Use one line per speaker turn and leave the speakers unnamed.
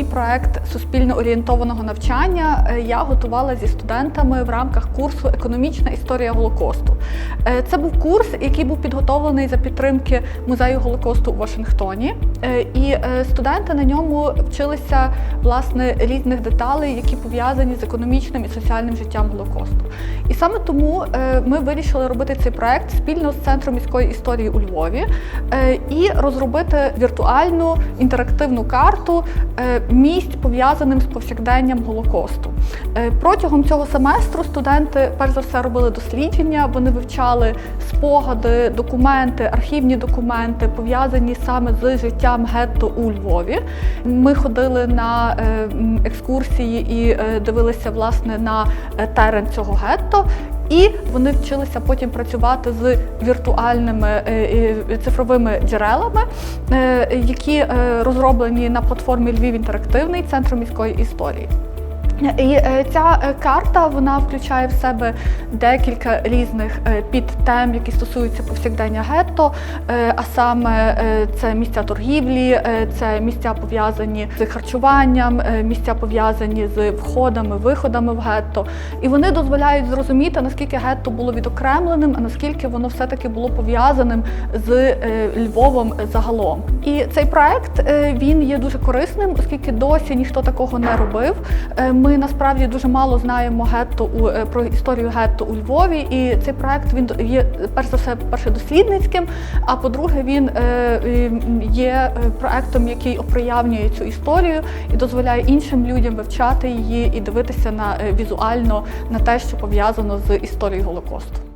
свій проект суспільно орієнтованого навчання е, я готувала зі студентами в рамках курсу Економічна історія Голокосту. Е, Це був курс, який був підготовлений за підтримки музею Голокосту у Вашингтоні. Е, І е, студенти на ньому вчилися власне різних деталей, які пов'язані з економічним і соціальним життям Голокосту. І саме тому ми вирішили робити цей проект спільно з центром міської історії у Львові і розробити віртуальну інтерактивну карту місць пов'язаним з повсякденням Голокосту. Протягом цього семестру студенти перш за все робили дослідження. Вони вивчали спогади, документи, архівні документи пов'язані саме з життям гетто у Львові. Ми ходили на е, екскурсії і е, дивилися власне на е, терен цього гетто. І вони вчилися потім працювати з віртуальними цифровими джерелами, які розроблені на платформі Львів Інтерактивний центру міської історії. І е, ця е, карта вона включає в себе декілька різних е, підтем, які стосуються повсякдення гетто, а саме це місця торгівлі, це місця пов'язані з харчуванням, місця пов'язані з входами, виходами в гетто. І вони дозволяють зрозуміти, наскільки гетто було відокремленим, а наскільки воно все-таки було пов'язаним з Львовом загалом. І цей проект він є дуже корисним, оскільки досі ніхто такого не робив. Е, Ми насправді дуже мало знаємо гетто у е, про історію гетто у Львові, і цей проект він є перш за все перше дослідницьким. А по-друге, він е, є е, проектом, який оприявнює цю історію і дозволяє іншим людям вивчати її і дивитися на візуально на те, що пов'язано з історією Голокосту.